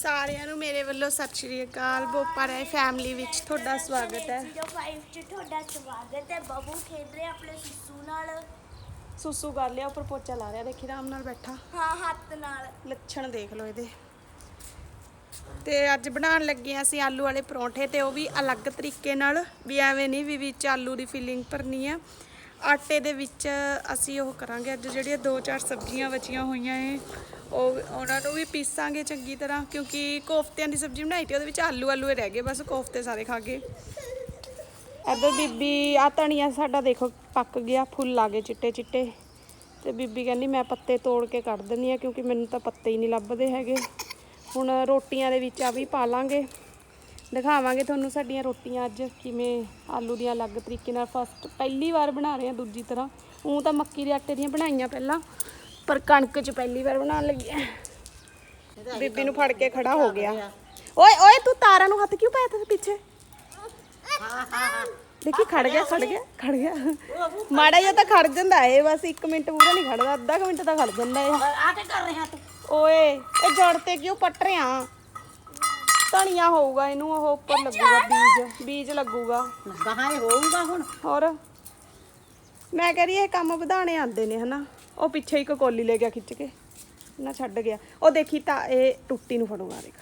ਸਾਰਿਆਂ ਨੂੰ ਮੇਰੇ ਵੱਲੋਂ ਸਤਿ ਸ਼੍ਰੀ ਅਕਾਲ। ਬੋਪਾ ਰਾਏ ਫੈਮਿਲੀ ਵਿੱਚ ਤੁਹਾਡਾ ਸਵਾਗਤ ਹੈ। 05 ਚ ਤੁਹਾਡਾ ਸਵਾਗਤ ਹੈ। ਬਾਬੂ ਖੇਡ ਰਿਹਾ ਆਪਣੇ ਸਿੱਸੂ ਨਾਲ। ਸੁਸੂ ਕਰ ਲਿਆ ਉੱਪਰ ਪੋਚਾ ਲਾ ਰਿਹਾ ਦੇਖੀ ਆਰਾਮ ਨਾਲ ਬੈਠਾ। ਹਾਂ ਹੱਥ ਨਾਲ। ਲੱਛਣ ਦੇਖ ਲਓ ਇਹਦੇ। ਤੇ ਅੱਜ ਬਣਾਉਣ ਲੱਗੇ ਹਾਂ ਅਸੀਂ ਆਲੂ ਵਾਲੇ ਪਰੌਂਠੇ ਤੇ ਉਹ ਵੀ ਅਲੱਗ ਤਰੀਕੇ ਨਾਲ ਵੀ ਐਵੇਂ ਨਹੀਂ ਵੀ ਵਿੱਚ ਆਲੂ ਦੀ ਫਿਲਿੰਗ ਭਰਨੀ ਆ। ਆਟੇ ਦੇ ਵਿੱਚ ਅਸੀਂ ਉਹ ਕਰਾਂਗੇ। ਅੱਜ ਜਿਹੜੀਆਂ ਦੋ ਚਾਰ ਸਬਜ਼ੀਆਂ ਬਚੀਆਂ ਹੋਈਆਂ ਏ, ਉਹ ਉਹਨਾਂ ਨੂੰ ਵੀ ਪੀਸਾਂਗੇ ਚੰਗੀ ਤਰ੍ਹਾਂ, ਕਿਉਂਕਿ ਕੋਫਤਿਆਂ ਦੀ ਸਬਜ਼ੀ ਬਣਾਈ ਤੇ, ਉਹਦੇ ਵਿੱਚ ਆਲੂ ਆਲੂ ਹੀ ਰਹਿ ਗਏ, ਬਸ ਕੋਫਤੇ ਸਾਰੇ ਖਾ ਗਏ। ਇੱਧਰ ਬੀਬੀ ਆ ਧਨੀਆ ਸਾਡਾ ਦੇਖੋ ਪੱਕ ਗਿਆ, ਫੁੱਲ ਆ ਗਏ ਚਿੱਟੇ ਚਿੱਟੇ। ਤੇ ਬੀਬੀ ਕਹਿੰਦੀ, ਮੈਂ ਪੱਤੇ ਤੋੜ ਕੇ ਕੱਢ ਦਿੰਦੀ ਆ ਕਿਉਂਕਿ ਮੈਨੂੰ ਤਾਂ ਪੱਤੇ ਹੀ ਨਹੀਂ ਲੱਭਦੇ ਹੈਗੇ। ਹੁਣ ਰੋਟੀਆਂ ਦੇ ਵਿੱਚ ਆ ਵੀ ਪਾ ਲਾਂਗੇ। ਦਿਖਾਵਾਂਗੇ ਤੁਹਾਨੂੰ ਸਾਡੀਆਂ ਰੋਟੀਆਂ ਅੱਜ ਕਿਵੇਂ ਆਲੂ ਦੀਆਂ ਅਲੱਗ ਤਰੀਕੇ ਨਾਲ ਫਸਟ ਪਹਿਲੀ ਵਾਰ ਬਣਾ ਰਹੇ ਆ ਦੂਜੀ ਤਰ੍ਹਾਂ। ਉਹ ਤਾਂ ਮੱਕੀ ਦੇ ਆਟੇ ਦੀਆਂ ਬਣਾਈਆਂ ਪਹਿਲਾਂ ਪਰ ਕਣਕ 'ਚ ਪਹਿਲੀ ਵਾਰ ਬਣਾਉਣ ਲੱਗੀ ਆ ਬੀਬੀ ਨੂੰ ਫੜ ਕੇ ਖੜਾ ਹੋ ਗਿਆ। ਓਏ ਓਏ ਤੂੰ ਤਾਰਾਂ ਨੂੰ ਹੱਥ ਕਿਉਂ ਪਾਇਆ ਤੇ ਪਿੱਛੇ? ਦੇਖੀ ਖੜ ਗਿਆ ਖੜ ਗਿਆ ਖੜ ਗਿਆ। ਮਾੜਾ ਜਿਹਾ ਤਾਂ ਖੜ ਜਾਂਦਾ ਏ ਬਸ 1 ਮਿੰਟ ਪੂਰਾ ਨਹੀਂ ਖੜਦਾ ਅੱਧਾ ਮਿੰਟ ਤਾਂ ਖੜ ਜਾਂਦਾ ਏ ਆ ਕੇ ਕਰ ਰਿਹਾ ਤੂੰ। ਓਏ ਇਹ ਜੜ ਤੇ ਕਿਉਂ ਪੱਟ ਰਿਆ ਧਣੀਆ ਹੋਊਗਾ ਇਹਨੂੰ ਉਹ ਉੱਪਰ ਲੱਗੂਗਾ ਬੀਜ ਬੀਜ ਲੱਗੂਗਾ। ਇਹ ਹੋਊਗਾ ਹੁਣ। ਹੋਰ? ਮੈਂ ਕਹ ਰਹੀ ਇਹ ਕੰਮ ਵਧਾਣੇ ਆਉਂਦੇ ਨੇ ਹਨਾ? ਉਹ ਪਿੱਛੇ ਇੱਕ ਕੋਲੀ ਲੈ ਗਿਆ ਖਿੱਚ ਕੇ ਨਾ ਛੱਡ ਗਿਆ। ਉਹ ਦੇਖੀ ਤਾਂ ਇਹ ਟੁੱਟੀ ਨੂੰ ਫੜੂਗਾ ਦੇਖ।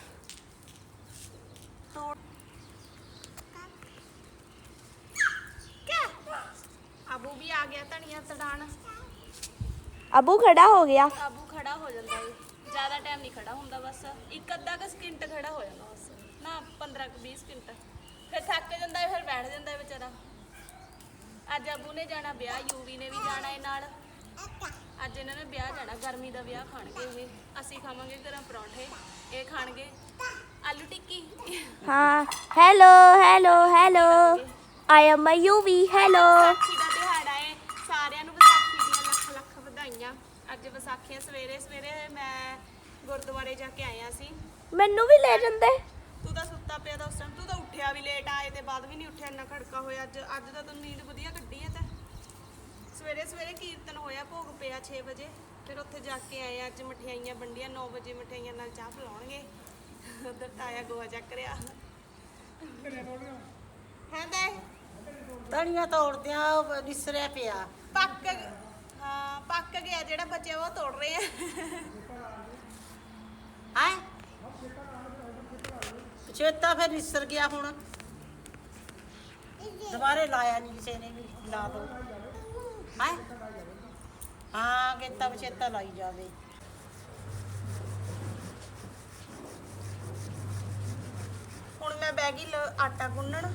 ਅਬੂ ਵੀ ਆ ਗਿਆ ਧਣੀਆ ਤੜਾਣ। ਅਬੂ ਖੜਾ ਹੋ ਗਿਆ। ਕਾਬੂ ਖੜਾ ਹੋ ਜਾਂਦਾ ਏ। ਜ਼ਿਆਦਾ ਟਾਈਮ ਨਹੀਂ ਖੜਾ ਹੁੰਦਾ ਬਸ ਇੱਕ ਅੱਧਾ ਕੁ ਸਕਿੰਟ ਖੜਾ ਹੋ ਜਾਂਦਾ। ਨਾ 15 ਕੁ 20 ਸਕਿੰਟ। ਫਿਰ ਥੱਕ ਜਾਂਦਾ ਫਿਰ ਬੈਠ ਜਾਂਦਾ ਵਿਚਾਰਾ। ਅੱਜ ਅਬੂ ਨੇ ਜਾਣਾ ਵਿਆਹ ਯੂਵੀ ਨੇ ਵੀ ਜਾਣਾ ਏ ਨਾਲ। ਅੱਜ ਇਹਨਾਂ ਨੇ ਵਿਆਹ ਜਾਣਾ ਗਰਮੀ ਦਾ ਵਿਆਹ ਖਾਣਗੇ ਇਹ। ਅਸੀਂ ਖਾਵਾਂਗੇ ਗਰਮ ਪਰੌਂਠੇ ਇਹ ਖਾਣਗੇ ਆਲੂ ਟਿੱਕੀ। ਹਾਂ hello hello hello. I am uh Yuvi hello. Vaisakhi ਦਾ ਦਿਹਾੜਾ ਏ। ਸਾਰਿਆਂ ਨੂੰ ਵਿਸਾਖੀ ਦੀਆਂ ਲੱਖ ਲੱਖ ਵਧਾਈਆਂ। ਅੱਜ ਵਿਸਾਖੀਆਂ ਸਵੇਰੇ ਸਵੇਰੇ ਮੈਂ ਗੁਰਦੁਆਰੇ ਜਾ ਕੇ ਆਇਆ ਸੀ। ਮੈਨੂੰ ਵੀ ਲੈ ਜਾਂਦੇ। ਤਾਂ ਤੂੰ ਤਾਂ ਉੱਠਿਆ ਵੀ ਲੇਟ ਆਏ ਤੇ ਬਾਅਦ ਵੀ ਨਹੀਂ ਉੱਠਿਆ ਇੰਨਾ ਖੜਕਾ ਹੋਇਆ ਅੱਜ। ਅੱਜ ਤਾਂ ਤੂੰ ਨੀਂਦ ਵਧੀਆ ਕੱਢੀ ਹੈ ਤਾਂ। ਸਵੇਰੇ ਸਵੇਰੇ ਕੀਰਤਨ ਹੋਇਆ ਭੋਗ ਪਿਆ 6 ਵਜੇ। ਫਿਰ ਉੱਥੇ ਜਾ ਕੇ ਆਏ ਅੱਜ ਮਠਿਆਈਆਂ ਵੰਡੀਆਂ 9 ਵਜੇ ਮਠਿਆਈਆਂ ਨਾਲ ਚਾਹ ਪਿਲਾਉਣਗੇ। ਉਧਰ ਤਾਇਆ ਗੋਆ ਚੱਕ ਰਿਆ ਹੈ ਦੇ ਤਣੀਆਂ ਤੋੜਦਿਆਂ ਉਹ ਨਿਸਰਿਆ ਪਿਆ। ਪੱਕ ਹਾਂ ਪੱਕ ਗਿਆ ਜਿਹੜਾ ਬਚਿਆ ਉਹ ਤੋੜ ਰਹੇ ਆ। ਹੈ? ਚੇਤਾ ਫਿਰ ਨਿਸਰ ਗਿਆ ਹੁਣ। ਦੁਬਾਰੇ ਲਾਇਆ ਨਹੀਂ ਕਿਸੇ ਨੇ ਵੀ, ਲਾ ਦੋ। ਹੈ? ਹਾਂ ਗੇਤਾ ਬਚੇਤਾ ਲਾਈ ਜਾਵੇ। ਹੁਣ ਮੈਂ ਬਹਿ ਗਈ ਲ- ਆਟਾ ਗੁੰਨਣ।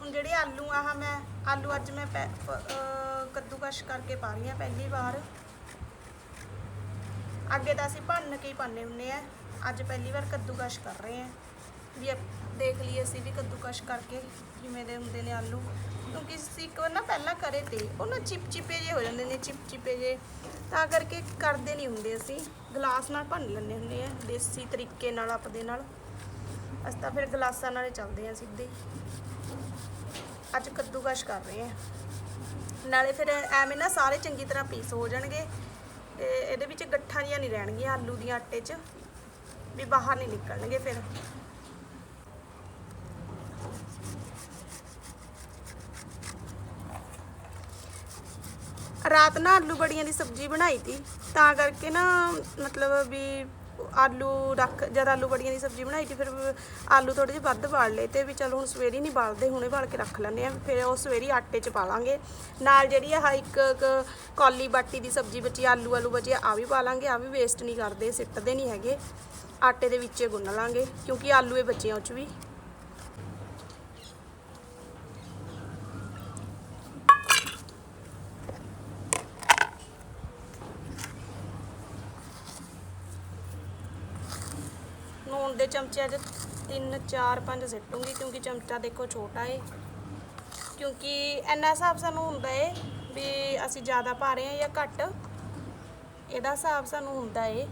ਹੁਣ ਜਿਹੜੇ ਆਲੂ, ਆਹ ਮੈਂ, ਆਲੂ ਅੱਜ ਮੈਂ ਪੈ- ਪ- ਅਹ, ਕੱਦੂਕਸ਼ ਕਰਕੇ ਪਾ ਰਹੀ ਹਾਂ ਪਹਿਲੀ ਵਾਰ। ਅੱਗੇ ਤਾਂ ਅਸੀਂ ਭੰਨ ਕੇ ਹੀ ਪਾਉਂਦੇ ਹੁੰਨੇ ਆ। ਅੱਜ ਪਹਿਲੀ ਵਾਰ ਕੱਦੂਕਸ਼ ਕਰ ਰਹੇ ਆ ਵੀ ਆਪ ਦੇਖ ਲਈਏ ਅਸੀਂ ਵੀ ਕੱਦੂਕਸ਼ ਕਰਕੇ ਕਿਵੇਂ ਦੇ ਹੁੰਦੇ ਨੇ ਆਲੂ। ਕਿਉਂਕਿ ਅਸੀਂ ਇੱਕ ਵਾਰ ਨਾ ਪਹਿਲਾਂ ਕਰੇ ਤੇ ਉਹ ਨਾ ਚਿਪਚਿਪੇ ਜੇ ਹੋ ਜਾਂਦੇ ਨੇ ਚਿਪਚਿਪੇ ਜੇ ਤਾਂ ਕਰਕੇ ਕਰਦੇ ਨਹੀਂ ਹੁੰਦੇ ਅਸੀਂ। ਗਲਾਸ ਨਾਲ ਭੰਨ ਲੈਂਦੇ ਹੁੰਦੇ ਆ, ਦੇਸੀ ਤਰੀਕੇ ਨਾਲ ਆਪਦੇ ਨਾਲ। ਅਸੀਂ ਤਾਂ ਫਿਰ ਗਲਾਸਾਂ ਨਾਲੇ ਚੱਲਦੇ ਆ ਸਿੱਧੇ। ਹੀ। ਅੱਜ ਕੱਦੂਕਸ਼ ਕਰ ਰਹੇ ਆ। ਨਾਲੇ ਫਿਰ ਐਵੇਂ ਨਾ ਸਾਰੇ ਚੰਗੀ ਤਰ੍ਹਾਂ ਪੀਸ ਹੋ ਜਾਣਗੇ। ਤੇ ਇਹਦੇ ਵਿੱਚ ਗੱਠਾਂ ਜੀਆਂ ਨਹੀਂ ਰਹਿਣਗੀਆਂ ਆਲੂ ਦੀਆਂ ਆਟੇ 'ਚ। ਵੀ ਬਾਹਰ ਨਹੀਂ ਨਿਕਲਣਗੇ ਫਿਰ। ਰਾਤ ਨਾ ਆਲੂ ਬੜੀਆਂ ਦੀ ਸਬਜ਼ੀ ਬਣਾਈ ਤੀ, ਤਾਂ ਕਰਕੇ ਨਾ ਮਤਲਬ ਵੀ ਆਲੂ ਰੱਖ, ਜਦ ਆਲੂ ਬੜੀਆਂ ਦੀ ਸਬਜ਼ੀ ਬਣਾਈ ਤੀ, ਫਿਰ ਆਲੂ ਥੋੜੇ ਜਿਹੇ ਵੱਧ ਬਾਲ ਲਏ ਤੇ ਵੀ ਚਲੋ ਹੁਣ ਸਵੇਰੇ ਨਹੀਂ ਬਾਲਦੇ, ਹੁਣੇ ਬਾਲ ਕੇ ਰੱਖ ਲੈਂਦੇ ਆ ਫਿਰ ਉਹ ਸਵੇਰੇ ਆਟੇ 'ਚ ਪਾ ਲਾਂਗੇ ਨਾਲ ਜਿਹੜੀ ਆਹ ਇੱਕ ਇੱਕ ਕੌਲੀ ਬਾਟੀ ਦੀ ਸਬਜ਼ੀ ਬਚੀ, ਆਲੂ ਆਲੂ ਬਚੇ ਆ ਵੀ ਪਾ ਲਾਂਗੇ ਆ ਵੀ ਵੇਸਟ ਨਹੀਂ ਕਰਦੇ, ਸਿੱਟਦੇ ਨਹੀਂ ਹੈਗੇ। ਆਟੇ ਦੇ ਵਿੱਚ ਗੁੰਨ ਲਾਂਗੇ, ਕਿਉਂਕਿ ਆਲੂ ਇਹ ਬਚੇ ਉਹ 'ਚ ਵੀ ਨੂਣ ਦੇ ਚਮਚੇ ਅੱਜ 3 4 5 ਸਿੱਟੂਗੀ ਕਿਉਂਕਿ ਚਮਚਾ ਦੇਖੋ ਛੋਟਾ ਏ। ਕਿਉਂਕਿ ਇੰਨਾ ਹਿਸਾਬ ਸਾਨੂੰ ਹੁੰਦਾ ਏ ਵੀ ਅਸੀਂ ਜ਼ਿਆਦਾ ਪਾ ਰਹੇ ਹਾਂ ਜਾਂ ਘੱਟ, ਇਹਦਾ ਹਿਸਾਬ ਸਾਨੂੰ ਹੁੰਦਾ ਏ।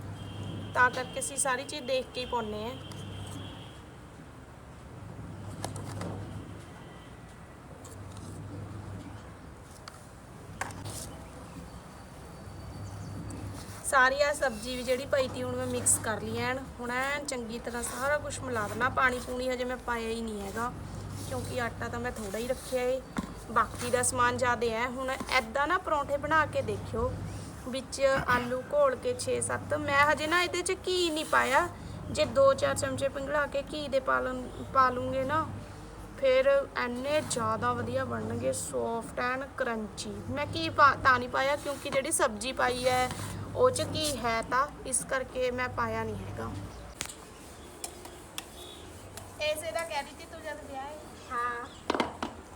ਤਾਂ ਕਰਕੇ ਅਸੀਂ ਸਾਰੀ ਚੀਜ਼ ਦੇਖ ਕੇ ਹੀ ਪਾਉਂਦੇ ਆ ਸਾਰੀ ਆ ਸਬਜ਼ੀ ਵੀ ਜਿਹੜੀ ਪਈ ਤੀ, ਹੁਣ ਮੈਂ ਮਿਕਸ ਕਰ ਲਈ ਐਨ। ਹੁਣ ਐਨ ਚੰਗੀ ਤਰ੍ਹਾਂ ਸਾਰਾ ਕੁਝ ਮਿਲਾ ਦੇਣਾ ਪਾਣੀ ਪੂਣੀ ਹਜੇ ਮੈਂ ਪਾਇਆ ਹੀ ਨਹੀਂ ਹੈਗਾ, ਕਿਉਂਕਿ ਆਟਾ ਤਾਂ ਮੈਂ ਥੋੜਾ ਹੀ ਰੱਖਿਆ ਏ। ਬਾਕੀ ਦਾ ਸਮਾਨ ਜ਼ਿਆਦਾ ਹੈ ਹੁਣ ਐਦਾਂ ਨਾ ਪਰੌਂਠੇ ਬਣਾ ਕੇ ਦੇਖਿਓ, ਵਿੱਚ ਆਲੂ ਘੋਲ ਕੇ 6-7 ਮੈਂ ਹਜੇ ਨਾ ਇਹਦੇ 'ਚ ਘੀ ਨਹੀਂ ਪਾਇਆ। ਜੇ 2-4 ਚਮਚੇ ਪਿੰਗਲਾ ਕੇ ਘੀ ਦੇ ਪਾ ਪਾ ਲੂੰਗੇ ਨਾ, ਫਿਰ ਐਨੇ ਜ਼ਿਆਦਾ ਵਧੀਆ ਬਣਨਗੇ ਸੌਫਟ ਐਂਡ ਕਰੰਚੀ ਮੈਂ ਕੀ ਪਾ, ਤਾਂ ਨਹੀਂ ਪਾਇਆ, ਕਿਉਂਕਿ ਜਿਹੜੀ ਸਬਜ਼ੀ ਪਾਈ ਹੈ ਉਹ ਚ ਕੀ ਹੈ ਤਾਂ ਇਸ ਕਰਕੇ ਮੈਂ ਪਾਇਆ ਨਹੀਂ ਹੈਗਾ। ਐਸੇ ਦਾ ਕਹਿ ਸੀ ਤੂੰ ਜਦ ਵਿਆਹ ਹੈ। ਹਾਂ।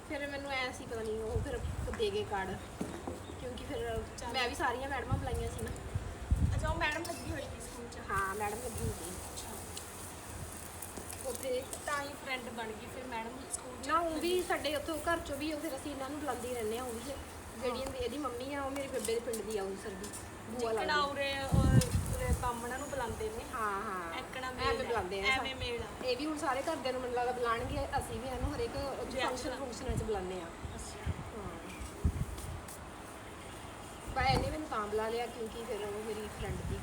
ਫਿਰ ਮੈਨੂੰ ਐ ਸੀ ਪਤਾ ਨਹੀਂ ਉਹ ਫਿਰ ਦੇ ਗਏ ਕਾਰਡ ਕਿਉਂਕਿ ਫਿਰ ਮੈਂ ਵੀ ਸਾਰੀਆਂ ਮੈਡਮਾਂ ਬੁਲਾਈਆਂ ਸੀ ਨਾ। ਅੱਛਾ ਉਹ ਮੈਡਮ ਲੱਗੀ ਹੋਈ ਸੀ ਸਕੂਲ ਚ? ਹਾਂ ਮੈਡਮ ਲੱਗੀ ਹੋਈ ਸੀ। ਉੱਥੇ ਤਾਂ ਹੀ ਫਰੈਂਡ ਬਣ ਗਈ ਫਿਰ ਮੈਡਮ ਸਕੂਲ ਨਾ ਉਹ ਵੀ ਸਾਡੇ ਉੱਥੋਂ ਘਰ ਚੋਂ ਵੀ ਉਹ ਫਿਰ ਅਸੀਂ ਇਹਨਾਂ ਨੂੰ ਬੁਲਾਉਂਦੇ ਰਹਿੰਦੇ ਆ ਉਹ ਵੀ ਜਿਹੜੀ ਇਹਦੀ- ਇਹਦੀ ਮੰਮੀ ਆ ਉਹ ਮੇਰੇ ਬੇਬੇ ਦੇ ਪਿੰਡ ਦੀ ਆ ਉਹ ਸਰ ਦੀ ਬੂਆ ਜਿੱਕਣਾ ਲੱਗਦੀ ਉਰੇ ਉਰੇ ਬਾਮਣਾ ਨੂੰ ਬੁਲਾਉਂਦੇ ਨੇ। ਹਾਂ ਹਾਂ। ਐਕਣਾ ਐਵੇਂ ਮੇਲ ਬੁਲਾਉਂਦੇ ਆ ਐਵੇਂ ਮੇਲ। ਆ। ਇਹ ਵੀ ਹੁਣ ਸਾਰੇ ਘਰਦਿਆਂ ਨੂੰ ਮੈਨੂੰ ਲੱਗਦਾ ਬੁਲਾਣਗੇ ਅਸੀਂ ਵੀ ਇਹਨੂੰ ਹਰੇਕ ਫੰਕਸ਼ਨ ਫੰਕਸ਼ਨਾਂ 'ਚ ਬੁਲਾਉਂਦੇ ਆ ਪਰ ਇਹਨੇ ਮੈਨੂੰ ਤਾਂ ਬੁਲਾ ਲਿਆ ਕਿਉਂਕਿ ਫਿਰ ਉਹ ਮੇਰੀ ਫਰੈਂਡ ਦੀ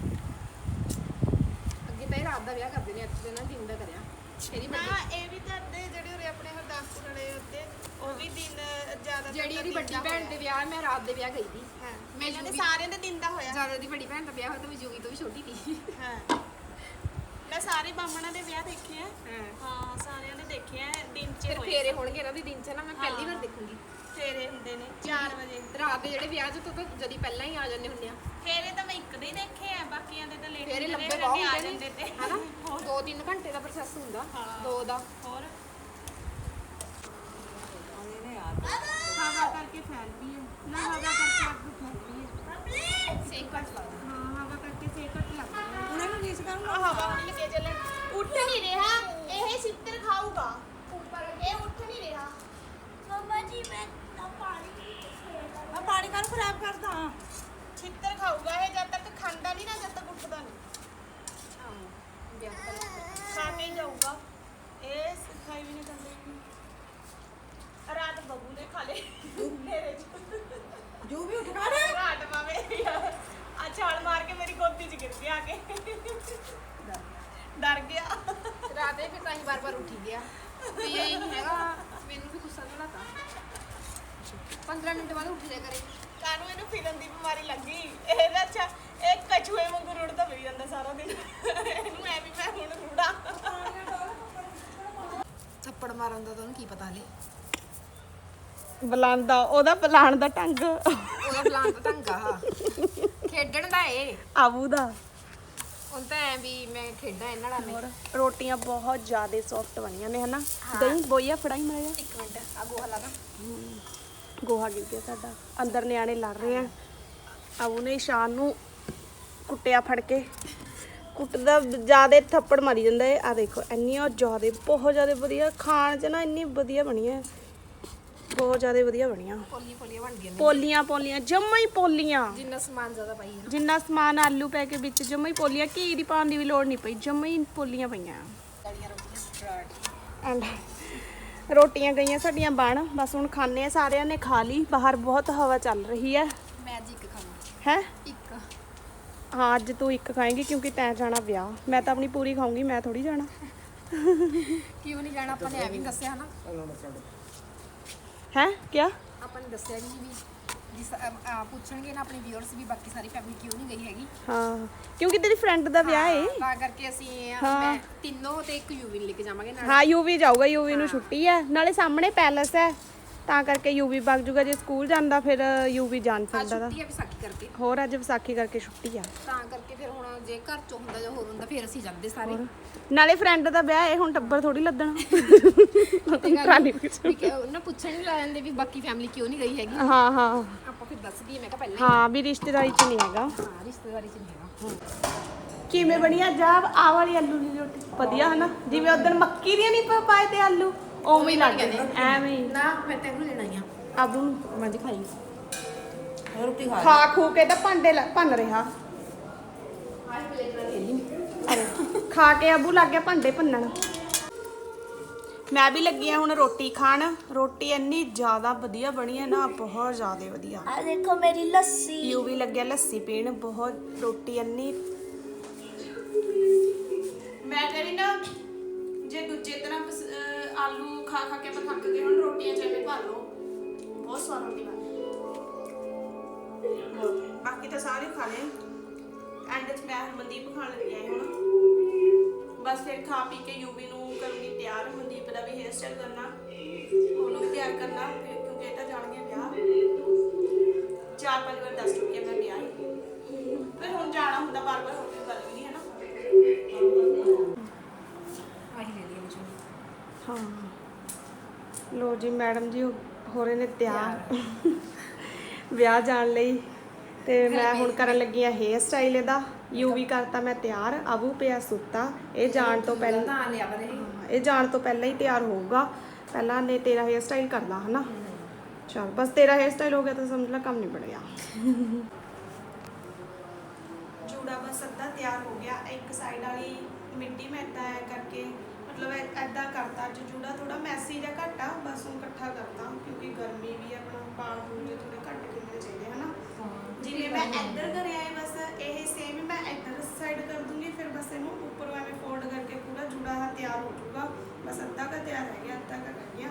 ਅੱਗੇ ਤਾਂ ਇਹ ਰਾਤ ਦਾ ਵਿਆਹ ਕਰਦੇ ਨੇ ਅੱਜ ਤੇ ਨਾ ਦਿਨ ਦਾ ਕਰਿਆ। ਤੇਰੀ ਨਾ ਇਹ ਵੀ ਅੱਧੇ ਜਿਹੜੇ ਉਰੇ ਆਪਣੇ ਹਰਦਾਸਪੁਰ ਵਾਲੇ ਉੱਤੇ ਉਹ ਵੀ ਦਿਨ ਜ਼ਿਆਦਾ ਜਿਹੜੀ ਇਹਦੀ ਵੱਡੀ ਭੈਣ ਦੇ ਵਿਆਹ ਮੈਂ ਰਾਤ ਦੇ ਵਿਆਹ ਗਈ ਸੀ। ਹਾਂ ਮੈਂ ਇਹਨਾਂ ਦੇ ਸਾਰਿਆਂ ਦੇ ਦਿਨ ਦਾ ਹੋਇਆ। ਜ਼ਿਆਦਾ ਦੀ ਵੱਡੀ ਭੈਣ ਦਾ ਵਿਆਹ ਹੋਇਆ ਤਾਂ ਮੈਂ ਜੂਗੀ ਤੋਂ ਵੀ ਛੋਟੀ ਸੀ। ਹਾਂ। ਮੈਂ ਸਾਰੇ ਬਾਮਣਾ ਦੇ ਵਿਆਹ ਦੇਖੇ ਆ। ਹਾਂ। ਹਾਂ ਸਾਰਿਆਂ ਦੇ ਦੇਖੇ ਆ ਦਿਨ ਚ ਫਿਰ ਹੋਏ ਫੇਰੇ ਹੋਣਗੇ ਇਹਨਾਂ ਦੇ ਦਿਨ ਚ ਨਾ ਮੈਂ ਪਹਿਲੀ ਵਾਰ ਦੇਖੂੰਗੀ। ਫੇਰੇ ਹੁੰਦੇ ਨੇ। 4 ਵਜੇ। ਰਾਤ ਦੇ ਜਿਹੜੇ ਵਿਆਹ ਚ ਤਾਂ ਜਦੀ ਪਹਿਲਾਂ ਹੀ ਆ ਜਾਂਦੇ ਹੁੰਦੇ ਆ। ਫੇਰੇ ਤਾਂ ਮੈਂ ਇੱਕ ਦੇ ਹੀ ਦੇਖੇ ਆ ਬਾਕੀਆਂ ਦੇ ਤਾਂ ਲੇਟ ਫੇਰੇ ਲੰਬੇ ਆ ਬਹੁਤ ਜਾਂਦੇ ਹੁੰਦੇ ਤੇ। ਨੇ ਹਨਾ 2-3 ਘੰਟੇ ਦਾ ਪ੍ਰੋਸੈਸ ਹੁੰਦਾ ਦੋ ਦਾ। ਹੋਰ? ਹਵਾ ਕਰਕੇ ਫੈਲਦੀ ਹੈ ਨਾ ਹਵਾ ਕਰਕੇ ਅੱਗ ਫੈਲਦੀ ਹੈ ਸੇਕ ਘੱਟ ਲੱਗਦਾ ਹਾਂ ਹਵਾ ਕਰਕੇ ਸੇਕ ਘੱਟ ਲੱਗਦਾ ਹੈ ਉਹਨਾਂ ਨੂੰ ਰੀਸ ਕਰਨ ਹਵਾ ਹੁਣ ਲੱਗੇ ਚੱਲੇ। ਉੱਠ। ਨਹੀਂ ਰਿਹਾ ਇਹ ਸਿੱਤਰ ਖਾਊਗਾ ਉੱਪਰ ਇਹ ਉੱਠ ਨਹੀਂ ਰਿਹਾ ਮਮਾ ਜੀ ਮੈਂ ਤਾਂ ਪਾਣੀ ਕਾਹਨੂੰ ਖਰਾਬ ਕਰਦਾ। ਛਿੱਤਰ ਖਾਊਗਾ ਇਹ ਜਦ ਤੱਕ ਖਾਂਦਾ ਨਹੀਂ ਨਾ ਜਦ ਤੱਕ ਉੱਠਦਾ ਨਹੀਂ ਹਾਂ ਵਿਆਹ ਕਰ ਖਾ ਕੇ ਹੀ ਜਾਊਗਾ। ਇਹ ਸਿਖਾਈ ਵੀ ਨਹੀਂ ਦਿੰਦੇ ਰਾਤ ਬਬੂ ਨੇ ਖਾ ਲੇ ਮੇਰੇ ਚ ਜੂ ਵੀ ਉੱਠ ਖੜੇ ਰਾਤ ਮਾਵੇ ਆ ਛਾਲ ਮਾਰ ਕੇ ਮੇਰੀ ਗੋਦੀ 'ਚ ਗਿਰ ਗਿਆ ਆ ਕੇ ਡਰ ਗਿਆ ਰਾਤ ਦੇ ਫਿਰ ਤਾਂ ਹੀ ਬਾਰ-ਬਾਰ ਉੱਠੀ ਗਿਆ ਵੀ ਇਹ ਨਹੀਂ ਹੈਗਾ ਮੈਨੂੰ ਵੀ ਗੁੱਸਾ ਚੜਾਤਾ 15 ਮਿੰਟ ਬਾਅਦ ਉੱਠ ਜਾ ਕਰੇ ਕਾਨੂੰ ਇਹਨੂੰ ਫਿਰਨ ਦੀ ਬਿਮਾਰੀ ਲੱਗੀ ਇਹਦਾ ਅੱਛਾ ਇਹ ਕਛੂਏ ਵਾਂਗੂ ਰੁੜਦਾ ਫਿਰੀ ਜਾਂਦਾ ਸਾਰਾ ਦਿਨ ਇਹਨੂੰ ਐ ਵੀ ਮੈਂ ਹੁਣ ਰੁੜਾ ਥੱਪੜ ਮਾਰਨ ਦਾ ਤਾਂ ਉਹਨੂੰ ਕੀ ਪਤਾ ਹਲੇ? ਬੁਲਾਉਂਦਾ ਉਹਦਾ ਬੁਲਾਉਣ ਦਾ ਢੰਗ। ਉਹਦਾ ਪਲਾਨ ਤਾਂ ਢੰਗਾ ਹਾ। ਖੇਡਣ ਦਾ ਏ। ਆਬੂ ਦਾ। ਹੁਣ ਤਾਂ ਐ ਵੀ ਮੈਂ ਖੇਡਾਂ ਇਹਨਾਂ ਨਾਲ। ਹੋਰ ਰੋਟੀਆਂ ਬਹੁਤ ਜ਼ਿਆਦਾ ਸੌਫਟ ਬਣੀਆਂ ਨੇ ਹਨਾ? ਦਹੀਂ ਬੋਈਆ ਫੜਾਈ ਮਾਰਿਆ? ਇੱਕ ਮਿੰਟ ਆ ਗੋਹਾ ਲਾ ਦਾਂ। ਗੋਹਾ ਗਿਰ ਗਿਆ ਸਾਡਾ। ਅੰਦਰ ਨਿਆਣੇ ਲੜ ਰਹੇ ਆ। ਆਬੂ ਨੇ ਇਸ਼ਾਨ ਨੂੰ ਕੁੱਟਿਆ ਫੜ ਕੇ। ਕੁੱਟਦਾ ਜਿਆਦੇ ਥੱਪੜ ਮਾਰੀ ਜਾਂਦਾ ਏ ਆ ਦੇਖੋ ਇੰਨੀਆਂ ਜ਼ਿਆਦੇ ਬਹੁਤ ਜ਼ਿਆਦੇ ਵਧੀਆ ਖਾਣ ਚ ਨਾ ਇੰਨੀ ਵਧੀਆ ਬਣੀਆਂ ਬਹੁਤ ਜ਼ਿਆਦੇ ਵਧੀਆ ਬਣੀਆਂ। ਪੋਲੀਆਂ ਪੋਲੀਆਂ ਬਣ ਗਈਆਂ ਪੋਲੀਆਂ ਪੋਲੀਆਂ ਜੰਮਾ ਹੀ ਪੋਲੀਆਂ। ਜਿੰਨਾ ਸਮਾਨ ਜ਼ਿਆਦਾ ਪਾਈ ਹੈ ਜਿੰਨਾ ਸਮਾਨ ਆਲੂ ਪੈ ਕੇ ਵਿੱਚ ਜੰਮਾ ਹੀ ਪੋਲੀਆਂ। ਘੀ ਦੀ ਪਾਉਣ ਦੀ ਵੀ ਲੋੜ ਨਹੀਂ ਪਈ ਜੰਮਾ ਹੀ ਪੋਲੀਆਂ ਪਈਆਂ। ਰੋਟੀਆਂ ਸਟਾਰਟ। ਐਂਡ ਰੋਟੀਆਂ ਗਈਆਂ ਸਾਡੀਆਂ ਬਣ। ਬਸ ਹੁਣ ਖਾਣੇ ਆ ਸਾਰਿਆਂ ਨੇ ਖਾ ਲਈ। ਬਾਹਰ ਬਹੁਤ ਹਵਾ ਚੱਲ ਰਹੀ ਹੈ। ਮੈਂ ਅੱਜ ਇੱਕ ਖਾਵਾਂ। ਹੈ? ਹਾਂ ਅੱਜ ਤੂੰ ਇੱਕ ਖਾਏਂਗੀ ਕਿਉਂਕਿ ਤੈਂ ਜਾਣਾ ਵਿਆਹ। ਮੈਂ ਤਾਂ ਆਪਣੀ ਪੂਰੀ ਖਾਊਂਗੀ ਮੈਂ ਥੋੜੀ ਜਾਣਾ। ਕਿਉਂ ਨਹੀਂ ਜਾਣਾ? ਆਪਾਂ ਨੇ ਐਵੇਂ ਹੀ ਦੱਸਿਆ ਹਨਾ। ਹੈ? ਕਿਆ? ਆਪਾਂ ਨੇ ਦੱਸਿਆ ਨਹੀਂ ਵੀ ਜਿਸ ਆ ਪੁੱਛਣਗੇ ਨਾ ਆਪਣੇ ਵਿਊਅਰਸ ਵੀ ਬਾਕੀ ਸਾਰੀ ਫੈਮਿਲੀ ਕਿਉਂ ਨਹੀਂ ਗਈ ਹੈਗੀ। ਹਾਂ ਕਿਉਂਕਿ ਤੇਰੀ ਫਰੈਂਡ ਦਾ ਵਿਆਹ ਏ। ਹਾਂ, ਤਾਂ ਕਰਕੇ ਅਸੀਂ ਹਾਂ। ਮੈਂ ਤਿੰਨੋਂ ਤੇ ਇੱਕ ਯੂਵੀ ਨੂੰ ਲੈ ਕੇ ਜਾਵਾਂਗੇ ਨਾਲ ਹਾਂ ਯੂਵੀ ਜਾਊਗਾ ਯੂਵੀ ਨੂੰ ਛੁੱਟੀ ਹੈ। ਨਾਲੇ ਸਾਹਮਣੇ ਪੈਲਸ ਹੈ। ਤਾਂ ਕਰਕੇ ਯੂਵੀ ਵਗ ਜੂਗਾ ਜੇ ਸਕੂਲ ਜਾਂਦਾ ਫਿਰ ਯੂਵੀ ਜਾਣ ਅੱਜ ਸਕਦਾ ਛੁੱਟੀ ਆ ਵਿਸਾਖੀ ਕਰਕੇ। ਹੋਰ ਅੱਜ ਵਿਸਾਖੀ ਕਰਕੇ ਛੁੱਟੀ ਆ। ਤਾਂ ਕਰਕੇ ਫਿਰ ਹੁਣ ਜੇ ਘਰ ਚੋਂ ਹੁੰਦਾ ਜਾਂ ਹੋਰ ਹੁੰਦਾ ਫਿਰ ਅਸੀਂ ਜਾਂਦੇ ਸਾਰੇ। ਨਾਲੇ ਫਰੈਂਡ ਦਾ ਵਿਆਹ ਏ ਹੁਣ ਟੱਬਰ ਥੋੜੀ ਲੱਦਣਾ। ਟਰਾਲੀ ਵਿੱਚ ਵੀ ਕਿ ਉਹਨਾਂ ਪੁੱਛਣ ਨਹੀਂ ਲਾ ਜਾਂਦੇ ਵੀ ਬਾਕੀ ਫੈਮਿਲੀ ਕਿਉਂ ਨਹੀਂ ਗਈ ਹੈਗੀ। ਹਾਂ ਹਾਂ। ਆਪਾਂ ਫਿਰ ਦੱਸ ਦਈਏ ਮੈਂ ਕਿਹਾ ਪਹਿਲਾਂ ਹਾਂ। ਵੀ ਰਿਸ਼ਤੇਦਾਰੀ ਚ ਨਹੀਂ ਹੈਗਾ। ਹੀ। ਹਾਂ ਰਿਸ਼ਤੇਦਾਰੀ ਚ ਨਹੀਂ ਹੈਗਾ। ਕਿਵੇਂ ਬਣੀ ਆ? ਜਾਬ ਆ ਵਾਲੀ ਆਲੂ ਦੀ ਰੋਟੀ। ਵਧੀਆ ਹਨਾ? ਜਿਵੇਂ ਉਦੋਂ ਮੱਕੀ ਦੀਆਂ ਨਹੀਂ ਪਾਏ ਤੇ ਆਲੂ। ਉਵੇਂ ਹੀ ਲੱਗਦੇ ਨੇ ਐਵੇਂ ਹੀ। ਨਾ ਮੈਂ ਤੈਨੂੰ ਲੈਣਾ ਹੀ। ਆ ਆਬੂ ਨੂੰ ਮੈਂ ਖਾਈ ਰੋਟੀ ਖਾ ਖਾ ਖੂ ਕੇ ਤਾਂ ਭਾਂਡੇ ਲ- ਭੰਨ ਰਿਹਾ। ਅਰੇ, ਖਾ ਕੇ ਆਬੂ ਲੱਗ ਗਿਆ ਭਾਂਡੇ ਭੰਨਣ। ਮੈਂ ਵੀ ਲੱਗੀ ਆ ਹੁਣ ਰੋਟੀ ਖਾਣ। ਰੋਟੀ ਇੰਨੀ ਜ਼ਿਆਦਾ ਵਧੀਆ ਬਣੀ ਹੈ ਨਾ ਬਹੁਤ ਜ਼ਿਆਦਾ ਵਧੀਆ। ਆ ਦੇਖੋ ਮੇਰੀ ਲੱਸੀ। ਯੂ ਵੀ ਲੱਗਿਆ ਲੱਸੀ ਪੀਣ ਬਹੁਤ ਰੋਟੀ ਇੰਨੀ। ਮੈਂ ਕਰੀ ਨਾ ਆਲੂ ਖਾ ਖਾ ਕੇ ਮੈਂ ਥੱਕ ਗਈ ਹੁਣ ਰੋਟੀਆਂ ਚਾਹੇ ਪਾ ਲਓ। ਬਹੁਤ ਸਵਾਦ ਰੋਟੀ ਬਣੀ ਬਾਕੀ ਤਾਂ ਸਾਰੇ ਖਾ ਲਏ। ਐਂਡ ਚ ਮੈਂ ਮਨਦੀਪ ਖਾਣ ਲੱਗੀ ਆਈ ਹੁਣ। ਬਸ ਫਿਰ ਖਾ ਪੀ ਕੇ ਯੂਵੀ ਨੂੰ ਕਰੂੰਗੀ ਤਿਆਰ ਮਨਦੀਪ ਦਾ ਵੀ ਹੇਅਰ ਸਟਾਈਲ ਕਰਨਾ, ਉਹਨੂੰ ਵੀ ਤਿਆਰ ਕਰਨਾ ਕਿਉਂਕਿ ਇਹ ਤਾਂ ਜਾਣਗੇ ਵਿਆਹ। ਚਾਰ ਪੰਜ ਵਾਰ ਦੱਸ ਚੁੱਕੀ ਮੈਂ ਵਿਆਹ ਹੀ। ਫਿਰ ਹੁਣ ਜਾਣਾ ਹੁੰਦਾ ਬਾਰ ਬਾਰ ਹੋਰ ਕੋਈ ਗੱਲ ਵੀ ਨਹੀਂ ਹੈ ਨਾ ਆਹੀ ਲੈ ਲਈ ਮੁਝੇ ਹਾਂ। ਲੋ ਜੀ ਮੈਡਮ ਜੀ ਹੋ ਰਹੇ ਨੇ ਤਿਆਰ। ਵਿਆਹ ਜਾਣ ਲਈ। ਤੇ ਮੈਂ ਹੁਣ ਕਰਨ ਲੱਗੀ ਆ ਹੇਅਰ ਸਟਾਈਲ ਇਹਦਾ। ਯੂ ਵੀ ਕਰਤਾ ਮੈਂ ਤਿਆਰ ਅਬੂ ਪਿਆ ਸੁੱਤਾ। ਇਹ ਜਾਣ ਤੋਂ ਪਹਿਲਾਂ ਇਹ ਜਾਣ ਤੋਂ ਪਹਿਲਾਂ ਹੀ ਤਿਆਰ ਹੋਊਗਾ। ਪਹਿਲਾਂ ਨੇ ਤੇਰਾ ਹੇਅਰ ਸਟਾਈਲ ਕਰਨਾ ਹਨਾ? ਚਲ ਬਸ ਤੇਰਾ ਹੇਅਰ ਸਟਾਈਲ ਹੋ ਗਿਆ ਤਾਂ ਸਮਝ ਲੈ ਕੰਮ ਨਿਬੜ ਗਿਆ। ਜੂੜਾ ਬਸ ਅੱਧਾ ਤਿਆਰ ਹੋ ਗਿਆ। ਇੱਕ ਸਾਈਡ ਵਾਲੀ ਮਿੱਟੀ ਮੈਂ ਏਦਾਂ ਐ ਕਰਕੇ ਮਤਲਬ ਐ- ਏਦਾਂ ਕਰਤਾ। ਅੱਜ ਜੂੜਾ ਥੋੜਾ ਮੈਸੀ ਜਿਹਾ ਘੱਟ ਆ ਬਸ ਉਹ ਇਕੱਠਾ ਕਰਤਾ ਕਿਉਂਕਿ ਗਰਮੀ ਵੀ ਆ, ਆਪਣਾ ਬਾਲ ਬੂਲ ਜਿਹੇ ਥੋੜੇ ਘੱਟ ਕਿੰਨੇ ਚਾਹੀਦੇ ਹਨਾ? ਜਿਵੇਂ ਮੈਂ ਇੱਧਰ ਕਰਿਆ ਹੈ ਬਸ ਇਹ ਸੇਮ ਮੈਂ ਇੱਧਰ ਸਾਈਡ ਕਰ ਦੂੰਗੀ ਫਿਰ ਬਸ ਇਹਨੂੰ ਉੱਪਰੋਂ ਐਵੇਂ ਫੋਲਡ ਕਰਕੇ ਪੂਰਾ ਜੂੜਾ ਆ ਤਿਆਰ ਹੋ ਜਾਊਗਾ। ਬਸ ਅੱਧਾ ਕਾ ਤਿਆਰ ਰਹਿ ਗਿਆ ਅੱਧਾ ਕਾ ਰਹਿ ਗਿਆ।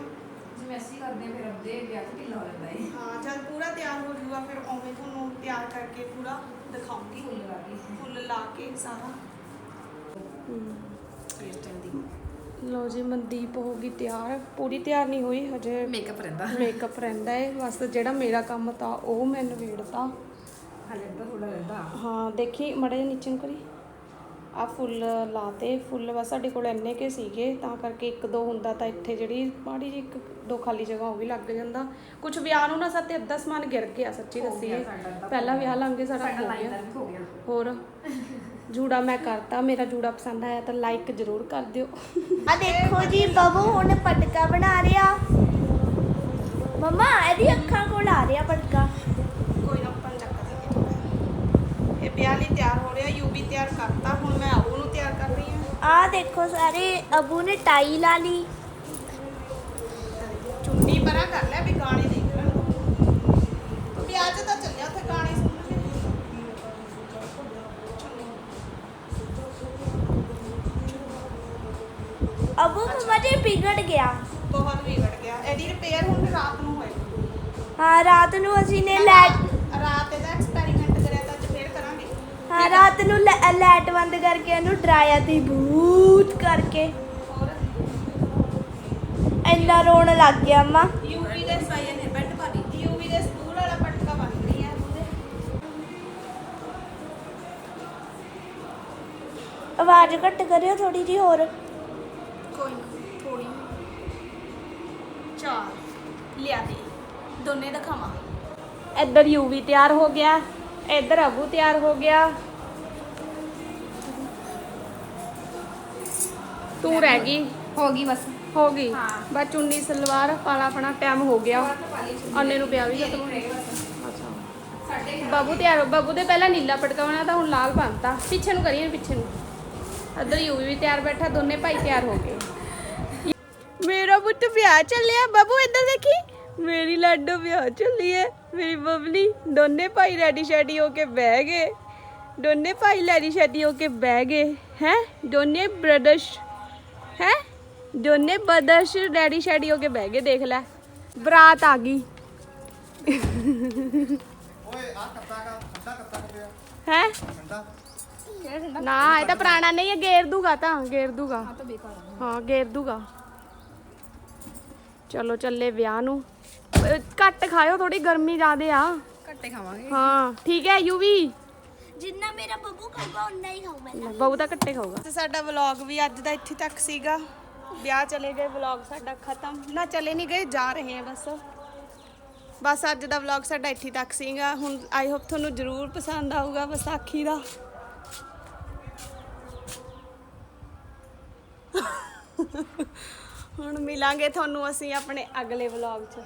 ਜਿਵੇਂ ਅਸੀਂ ਕਰਦੇ ਹਾਂ ਫਿਰ ਅੱਧੇ ਵਿਆਹ ਤੋਂ ਢਿੱਲਾ ਹੋ ਜਾਂਦਾ ਹੈ ਹਾਂ ਜਦ ਪੂਰਾ ਤਿਆਰ ਹੋ ਜਾਊਗਾ ਫਿਰ ਉਵੇਂ ਤੁਹਾਨੂੰ ਤਿਆਰ ਕਰਕੇ ਪੂਰਾ ਦਿਖਾਉਂਗੀ। ਫੁੱਲ ਲਾ ਕੇ। ਫੁੱਲ ਲਾ ਕੇ ਸਾਰਾ। ਫੇਸ ਟਾਈਮ ਦੀ ਲੋ ਜੀ ਮਨਦੀਪ ਹੋ ਗਈ ਤਿਆਰ। ਪੂਰੀ ਤਿਆਰ ਨਹੀਂ ਹੋਈ ਹਜੇ ਮੇਕਅਪ ਰਹਿੰਦਾ। ਮੇਕਅਪ ਰਹਿੰਦਾ ਹੈ ਬਸ ਜਿਹੜਾ ਮੇਰਾ ਕੰਮ ਤਾਂ ਉਹ ਮੈਂ ਨਵੇੜਤਾ ਹਲੇ ਤਾਂ ਥੋੜਾ ਰਹਿੰਦਾ। ਹਾਂ ਦੇਖੀ ਮੜੇ ਨੀਚੇ ਨੂੰ ਕਰੀ। ਆ ਫੁੱਲ ਲਾਤੇ। ਫੁੱਲ ਬਸ ਸਾਡੇ ਕੋਲ ਇੰਨੇ ਕੇ ਸੀਗੇ ਤਾਂ ਕਰਕੇ ਇੱਕ ਦੋ ਹੁੰਦਾ ਤਾਂ ਇੱਥੇ ਜਿਹੜੀ ਮਾੜੀ ਜਿਹੀ ਇੱਕ ਦੋ ਖਾਲੀ ਜਗ੍ਹਾ ਉਹ ਵੀ ਲੱਗ ਜਾਂਦਾ। ਕੁਝ ਵਿਆਹ ਨੂੰ ਨਾ ਸਾਤੇ ਅੱਧਾ ਸਮਾਨ ਗਿਰ ਗਿਆ ਸੱਚੀ ਦੱਸੀਏ। ਸਾਡਾ ਪਹਿਲਾ ਵਿਆਹ ਲੰਘੇ ਸਾਡਾ ਸਾਡਾ ਗਿਆ। ਵੀ ਹੋ ਗਿਆ। ਹੋਰ? ਜੂੜਾ ਮੈਂ ਕਰਤਾ ਮੇਰਾ ਜੂੜਾ ਪਸੰਦ ਆਇਆ ਤਾਂ ਲਾਈਕ ਜ਼ਰੂਰ ਕਰ ਦਿਓ। ਆ ਦੇਖੋ ਜੀ ਬਬੂ ਹੁਣ ਪਟਕਾ ਬਣਾ ਰਿਹਾ। ਮਮਾ ਇਹਦੀ ਅੱਖਾਂ ਕੋਲ ਆ ਰਿਹਾ ਪਟਕਾ। ਕੋਈ ਨਾ ਆਪਾਂ ਚੱਕ ਦਿੰਦੇ ਇਹ ਲਈ ਤਿਆਰ ਹੋ ਰਿਹਾ ਯੂ ਵੀ ਤਿਆਰ ਕਰਤਾ ਹੁਣ ਮੈਂ ਆਬੂ ਨੂੰ ਤਿਆਰ ਕਰ ਰਹੀ ਹਾਂ। ਆ ਦੇਖੋ ਸਾਰੇ ਅਬੂ ਨੇ ਟਾਈ ਲਾ ਲਈ। ਚੁੰਨੀ ਪਰਾਂ ਕਰ ਲੈ ਹਾਂ ਰਾਤ ਨੂੰ ਅਸੀਂ ਨੇ ਲੈਟ ਰਾਤ ਇਹਦਾ ਐਕਸਪੈਰੀਮੈਂਟ ਕਰਿਆ ਤਾਂ ਅੱਜ ਫੇਰ ਕਰਾਂਗੇ। ਹਾਂ ਰਾਤ ਨੂੰ ਲੈ- ਲੈਟ ਬੰਦ ਕਰਕੇ ਇਹਨੂੰ ਡਰਾਇਆ ਤੇ ਭੂਤ ਕਰਕੇ। ਹੋਰ? ਇੰਨਾ ਰੋਣ ਲੱਗ ਗਿਆ ਅੰਮਾ ਯੂਵੀ ਦੇ ਸਾਈਏ ਨੇ ਬੈੱਡ ਪਾ ਲਈ ਯੂਵੀ ਦੇ ਸਕੂਲ ਵਾਲਾ ਪਟਕਾ ਬਣ ਰਹੀ ਹੈ ਉਹਦੇ। ਆਵਾਜ਼ ਘੱਟ ਕਰਿਓ ਥੋੜੀ ਜੀ ਹੋਰ। ਕੋਈ ਨਾ ਥੋੜੀ ਚਾਰ। ਲਿਆ ਦੇ। ਦੋਨੇ ਦਿਖਾਵਾਂ। ਇੱਧਰ ਯੂਵੀ ਤਿਆਰ ਹੋ ਗਿਆ ਇੱਧਰ ਅਬੂ ਤਿਆਰ ਹੋ ਗਿਆ। ਤੂੰ ਰਹਿ ਗਈ? ਹੋ ਗਈ ਬਸ। ਹੋ ਗਈ? ਹਾਂ। ਬਸ ਚੁੰਨੀ ਸਲਵਾਰ ਪਾਲਾ ਆਪਣਾ ਟਾਈਮ ਹੋ ਗਿਆ। ਅੰਨੇ ਨੂੰ ਪਿਆ ਵੀ ਖਤਮ ਅੱਛਾ। ਸਾਡੇ ਬਾਬੂ ਤਿਆਰ ਹੋ ਬਾਬੂ ਦੇ ਪਹਿਲਾਂ ਨੀਲਾ ਪਟਕਾ ਬਣਾਇਆ ਤਾਂ ਹੁਣ ਲਾਲ ਬਣਤਾ। ਪਿੱਛੇ ਨੂੰ ਕਰੀਏ ਪਿੱਛੇ ਨੂੰ। ਇੱਧਰ ਯੂਵੀ ਵੀ ਤਿਆਰ ਬੈਠਾ ਦੋਨੇ ਭਾਈ ਤਿਆਰ ਹੋ ਗਏ। ਮੇਰਾ ਪੁੱਤ ਵਿਆਹ ਚੱਲਿਆ। ਬਾਬੂ ਇੱਧਰ ਦੇਖੀ। ਮੇਰੀ ਲਾਡੋ ਵਿਆਹ ਚੱਲੀ ਹੈ ਮੇਰੀ ਬਬਲੀ ਦੋਨੇ ਭਾਈ ਰੈਡੀ ਸ਼ੈਡੀ ਹੋ ਕੇ ਬਹਿ ਗਏ। ਦੋਨੇ ਭਾਈ ਰੈਡੀ ਸ਼ੈਡੀ ਹੋ ਕੇ ਬਹਿ ਗਏ। ਹੈ? ਦੋਨੇ ਬ੍ਰਦਰਸ ਹੈ? ਦੋਨੇ ਬ੍ਰਦਰਸ ਰੈਡੀ ਸ਼ੈਡੀ ਹੋ ਕੇ ਬਹਿ ਗਏ ਦੇਖ ਲੈ। ਬਰਾਤ ਆ ਗਈ। ਓਏ ਆ ਕੱਤਾ ਕਾ ਠੰਡਾ ਕੱਤਾ ਪਿਆ ਹੈ? ਠੰਡਾ। ਨਾ ਇਹ ਤਾਂ ਪੁਰਾਣਾ ਨਹੀਂ ਹੈ ਗੇਰ ਦੂਗਾ ਤਾਂ ਗੇਰ ਦੂਗਾ। ਹਾਂ ਗੇਰ ਦੂਗਾ। ਚਲੋ ਚੱਲੇ ਵਿਆਹ ਨੂੰ। ਅਹ ਘੱਟ ਖਾਇਓ ਥੋੜੀ ਗਰਮੀ ਜ਼ਿਆਦੇ ਆ। ਘੱਟੇ ਖਾਵਾਂਗੇ। ਹਾਂ ਠੀਕ ਹੈ ਯੂਵੀ ਜਿੰਨਾ ਮੇਰਾ ਬੱਬੂ ਖਾਊਗਾ ਉਨਾ ਹੀ ਖਾਊ ਮੈਂ ਬਹੁ ਤਾਂ ਘੱਟੇ ਖਾਊਗਾ। ਤੇ ਸਾਡਾ ਵਲੌਗ ਵੀ ਅੱਜ ਦਾ ਇੱਥੇ ਤੱਕ ਸੀਗਾ। ਵਿਆਹ ਚਲੇ ਗਏ ਵਲੌਗ ਸਾਡਾ ਖਤਮ। ਨਾ ਚਲੇ ਨਹੀਂ ਗਏ ਜਾ ਰਹੇ ਹਾਂ ਬਸ। ਬਸ ਅੱਜ ਦਾ ਵਲੌਗ ਸਾਡਾ ਇੱਥੇ ਤੱਕ ਸੀਗਾ। ਹੁਣ ਆਈ ਹੋਪ ਤੁਹਾਨੂੰ ਜ਼ਰੂਰ ਪਸੰਦ ਆਊਗਾ ਵਿਸਾਖੀ ਦਾ। ਹੁਣ ਮਿਲਾਂਗੇ ਤੁਹਾਨੂੰ ਅਸੀਂ ਆਪਣੇ ਅਗਲੇ ਵਲੌਗ 'ਚ।